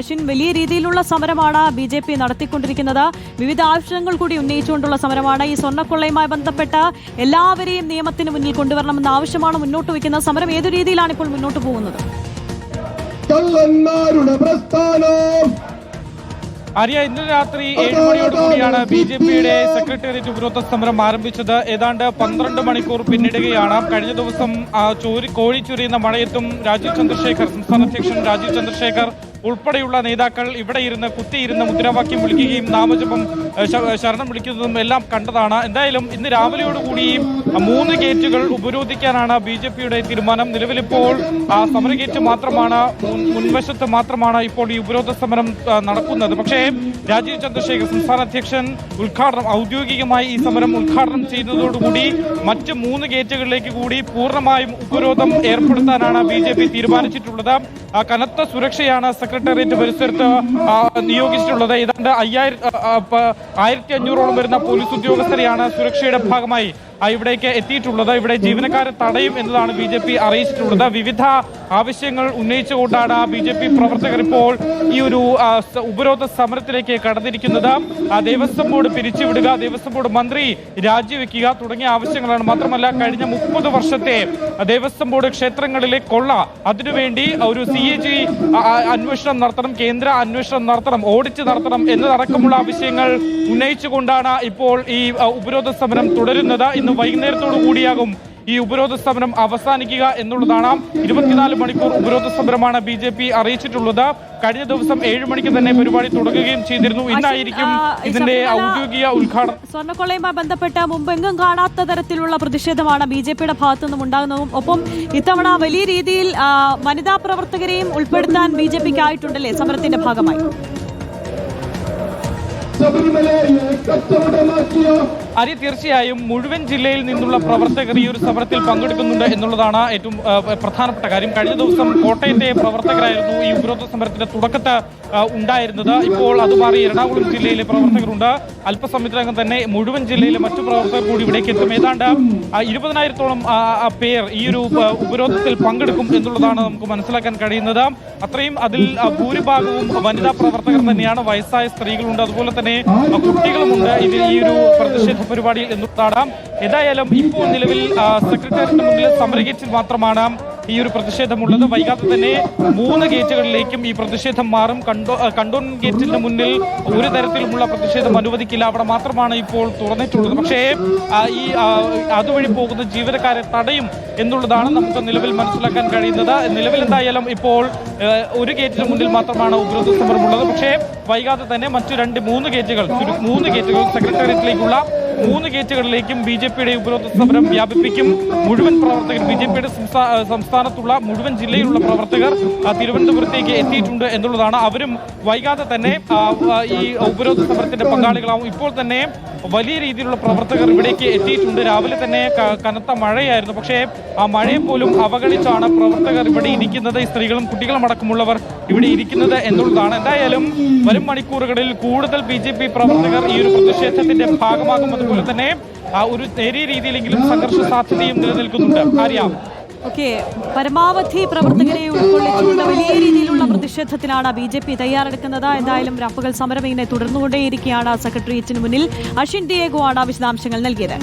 അശ്വിൻ വലിയ രീതിയിലുള്ള സമരമാണ് ബി ജെ പി നടത്തിക്കൊണ്ടിരിക്കുന്നത്. വിവിധ ആവശ്യങ്ങൾ കൂടി ഉന്നയിച്ചുകൊണ്ടുള്ള സമരമാണ്. ഈ സ്വർണക്കൊള്ളയുമായി ബന്ധപ്പെട്ട് എല്ലാവരെയും നിയമത്തിന് മുന്നിൽ കൊണ്ടുവരണമെന്ന ആവശ്യമാണ് മുന്നോട്ട് വയ്ക്കുന്നത്. സമരം ഏതു രീതിയിലാണ് ഇപ്പോൾ മുന്നോട്ട് പോകുന്നത്? അറിയ ഇന്ന് രാത്രി ഏഴ് മണിയോടുകൂടിയാണ് ബി ജെ പിയുടെ സെക്രട്ടേറിയറ്റ് ഉപരോധ സമരം ആരംഭിച്ചത്. ഏതാണ്ട് പന്ത്രണ്ട് മണിക്കൂർ പിന്നിടുകയാണ്. കഴിഞ്ഞ ദിവസം ചോരി കോഴി ചൊരിയുന്ന മഴയത്തും രാജീവ് ചന്ദ്രശേഖർ സംസ്ഥാന അധ്യക്ഷൻ രാജീവ് ചന്ദ്രശേഖർ ഉൾപ്പെടെയുള്ള നേതാക്കൾ ഇവിടെ ഇരുന്ന് കുത്തിയിരുന്ന് മുദ്രാവാക്യം വിളിക്കുകയും നാമജപം ശരണം വിളിക്കുന്നതും എല്ലാം കണ്ടതാണ്. എന്തായാലും ഇന്ന് രാവിലെയോടുകൂടി ആ, മൂന്ന് ഗേറ്റുകൾ ഉപരോധിക്കാനാണ് ബി ജെ പിയുടെ തീരുമാനം. നിലവിലിപ്പോൾ സമര ഗേറ്റ് മാത്രമാണ് മുൻ- മുൻവശത്ത് മാത്രമാണ് ഇപ്പോൾ ഈ ഉപരോധ സമരം നടക്കുന്നത്. പക്ഷേ രാജീവ് ചന്ദ്രശേഖർ സംസ്ഥാന അധ്യക്ഷൻ ഉദ്ഘാടനം ഔദ്യോഗികമായി ഈ സമരം ഉദ്ഘാടനം ചെയ്യുന്നതോടുകൂടി മറ്റ് മൂന്ന് ഗേറ്റുകളിലേക്ക് കൂടി പൂർണമായും ഉപരോധം ഏർപ്പെടുത്താനാണ് ബി തീരുമാനിച്ചിട്ടുള്ളത്. കനത്ത സുരക്ഷയാണ് സെക്രട്ടേറിയറ്റ് പരിസരത്ത് നിയോഗിച്ചിട്ടുള്ളത്. ഏതാണ്ട് അയ്യായിരം ആയിരത്തി അഞ്ഞൂറോളം വരുന്ന പോലീസ് ഉദ്യോഗസ്ഥരെയാണ് സുരക്ഷയുടെ ഭാഗമായി ഇവിടേക്ക് എത്തിയിട്ടുള്ളത്. ഇവിടെ ജീവനക്കാരെ തടയും എന്നതാണ് ബി ജെ പി അറിയിച്ചിട്ടുള്ളത്. വിവിധ ആവശ്യങ്ങൾ ഉന്നയിച്ചുകൊണ്ടാണ് ബി ജെ പി പ്രവർത്തകർ ഇപ്പോൾ ഈ ഒരു ഉപരോധ സമരത്തിലേക്ക് കടന്നിരിക്കുന്നത്. ദേവസ്വം ബോർഡ് പിരിച്ചുവിടുക ദേവസ്വം ബോർഡ് മന്ത്രി രാജിവെക്കുക തുടങ്ങിയ ആവശ്യങ്ങളാണ്. മാത്രമല്ല കഴിഞ്ഞ മുപ്പത് വർഷത്തെ ദേവസ്വം ബോർഡ് ക്ഷേത്രങ്ങളിലെ കൊള്ള അതിനുവേണ്ടി ഒരു സി എ ജി അന്വേഷണം നടത്തണം കേന്ദ്ര അന്വേഷണം നടത്തണം ഓഡിറ്റ് നടത്തണം എന്നതടക്കമുള്ള ആവശ്യങ്ങൾ ഉന്നയിച്ചുകൊണ്ടാണ് ഇപ്പോൾ ഈ ഉപരോധ സമരം തുടരുന്നത്. ഇന്ന് വൈകുന്നേരത്തോടു കൂടിയാകും ഈ ഉപരോധ സമരം അവസാനിക്കുക എന്നുള്ളതാണ്. ഇരുപത്തിനാല് മണിക്കൂർ ഉപരോധ സമരമാണ് ബി ജെ പി അറിയിച്ചിട്ടുള്ളത്. കഴിഞ്ഞ ദിവസം ഏഴ് മണിക്ക് തന്നെ പരിപാടി തുടങ്ങുകയും ചെയ്തിരുന്നു. ഇന്നായിരിക്കും ഇതിന്റെ ഔദ്യോഗിക ഉദ്ഘാടനം. സ്വർണക്കൊള്ളയുമായി ബന്ധപ്പെട്ട് മുമ്പെങ്ങും കാണാത്ത തരത്തിലുള്ള പ്രതിഷേധമാണ് ബി ജെ പിയുടെ ഭാഗത്തു നിന്നും ഉണ്ടാകുന്നതും. ഒപ്പം ഇത്തവണ വലിയ രീതിയിൽ വനിതാ പ്രവർത്തകരെയും ഉൾപ്പെടുത്താൻ ബി ജെ പിക്ക് ആയിട്ടുണ്ടല്ലേ സമരത്തിന്റെ ഭാഗമായി? ശബരിമലയെ കച്ചവടമാക്കിയ അരി തീർച്ചയായും മുഴുവൻ ജില്ലയിൽ നിന്നുള്ള പ്രവർത്തകർ ഈ ഒരു സമരത്തിൽ പങ്കെടുക്കുന്നുണ്ട് എന്നുള്ളതാണ് ഏറ്റവും പ്രധാനപ്പെട്ട കാര്യം. കഴിഞ്ഞ ദിവസം കോട്ടയത്തെ പ്രവർത്തകരായിരുന്നു ഈ ഉപരോധ സമരത്തിന്റെ തുടക്കത്തെ ഉണ്ടായിരുന്നത്. ഇപ്പോൾ അത് മാറി എറണാകുളം ജില്ലയിലെ പ്രവർത്തകരുണ്ട്. അല്പസമയത്തിനകം തന്നെ മുഴുവൻ ജില്ലയിലെ മറ്റു പ്രവർത്തകർ കൂടി ഇവിടേക്ക് എത്തും. ഏതാണ്ട് ഇരുപതിനായിരത്തോളം പേർ ഈ ഒരു ഉപരോധത്തിൽ പങ്കെടുക്കും എന്നുള്ളതാണ് നമുക്ക് മനസ്സിലാക്കാൻ കഴിയുന്നത്. അത്രയും അതിൽ ഭൂരിഭാഗവും വനിതാ പ്രവർത്തകർ തന്നെയാണ്. വയസ്സായ സ്ത്രീകളുണ്ട്. അതുപോലെ തന്നെ കുട്ടികളുമുണ്ട്. ഇതിൽ ഈ ഒരു പ്രതിഷേധ പരിപാടിയിൽ താടാം ഏതായാലും ഇപ്പോൾ നിലവിൽ സെക്രട്ടേറിയറ്റിന് മുന്നിൽ സമര ഗേറ്റിൽ മാത്രമാണ് ഈ ഒരു പ്രതിഷേധമുള്ളത്. വൈകാതെ തന്നെ മൂന്ന് ഗേറ്റുകളിലേക്കും ഈ പ്രതിഷേധം മാറും. കണ്ടോ കണ്ടോൺമെന്റ് കണ്ടോൺ ഗേറ്റിന് മുന്നിൽ ഒരു തരത്തിലുമുള്ള പ്രതിഷേധം അനുവദിക്കില്ല. അവിടെ മാത്രമാണ് ഇപ്പോൾ തുറന്നിട്ടുള്ളത്. പക്ഷേ ഈ അതുവഴി പോകുന്ന ജീവനക്കാരെ തടയും എന്നുള്ളതാണ് നമുക്ക് നിലവിൽ മനസ്സിലാക്കാൻ കഴിയുന്നത്. നിലവിൽ എന്തായാലും ഇപ്പോൾ ഒരു ഗേറ്റിന് മുന്നിൽ മാത്രമാണ് ഉപരോധ സമരമുള്ളത്. പക്ഷേ വൈകാതെ തന്നെ മറ്റു രണ്ട് മൂന്ന് ഗേറ്റുകൾ മൂന്ന് ഗേറ്റുകൾ സെക്രട്ടേറിയറ്റിലേക്കുള്ള മൂന്ന് ഗേറ്റുകളിലേക്കും ബി ജെ പിയുടെ ഉപരോധ സമരം വ്യാപിപ്പിക്കും. മുഴുവൻ പ്രവർത്തകർ ബി ജെ പിയുടെ സംസ്ഥാനത്തുള്ള മുഴുവൻ ജില്ലയിലുള്ള പ്രവർത്തകർ തിരുവനന്തപുരത്തേക്ക് എത്തിയിട്ടുണ്ട് എന്നുള്ളതാണ്. അവരും വൈകാതെ തന്നെ ഈ ഉപരോധ സമരത്തിന്റെ പങ്കാളികളാവും. ഇപ്പോൾ തന്നെ വലിയ രീതിയിലുള്ള പ്രവർത്തകർ ഇവിടേക്ക് എത്തിയിട്ടുണ്ട്. രാവിലെ തന്നെ കനത്ത മഴയായിരുന്നു. പക്ഷേ ആ മഴയെ പോലും അവഗണിച്ചാണ് പ്രവർത്തകർ ഇവിടെ ഇരിക്കുന്നത്. ഈ സ്ത്രീകളും കുട്ടികളും അടക്കമുള്ളവർ ഇവിടെ ഇരിക്കുന്നത് എന്നുള്ളതാണ്. എന്തായാലും വരും മണിക്കൂറുകളിൽ കൂടുതൽ ബി ജെ പി പ്രവർത്തകർ ഈ ഒരു പ്രതിഷേധത്തിന്റെ ഭാഗമാകും. അതുപോലെ തന്നെ ആ ഒരു നേരിയ രീതിയിലെങ്കിലും സംഘർഷ സാധ്യതയും നിലനിൽക്കുന്നുണ്ട്. ആര്യ ഓക്കെ പരമാവധി പ്രവർത്തകരെ ഉൾക്കൊള്ളിച്ചുകൊണ്ട് വലിയ രീതിയിലുള്ള പ്രതിഷേധത്തിനാണ് ബി ജെ പി തയ്യാറെടുക്കുന്നത്. എന്തായാലും രാപ്പകൽ സമരം ഇങ്ങനെ തുടർന്നുകൊണ്ടേയിരിക്കുകയാണ് സെക്രട്ടേറിയറ്റിന് മുന്നിൽ. അഷിൻ ഡിയേഗോ ആണ് വിശദാംശങ്ങൾ നൽകിയത്.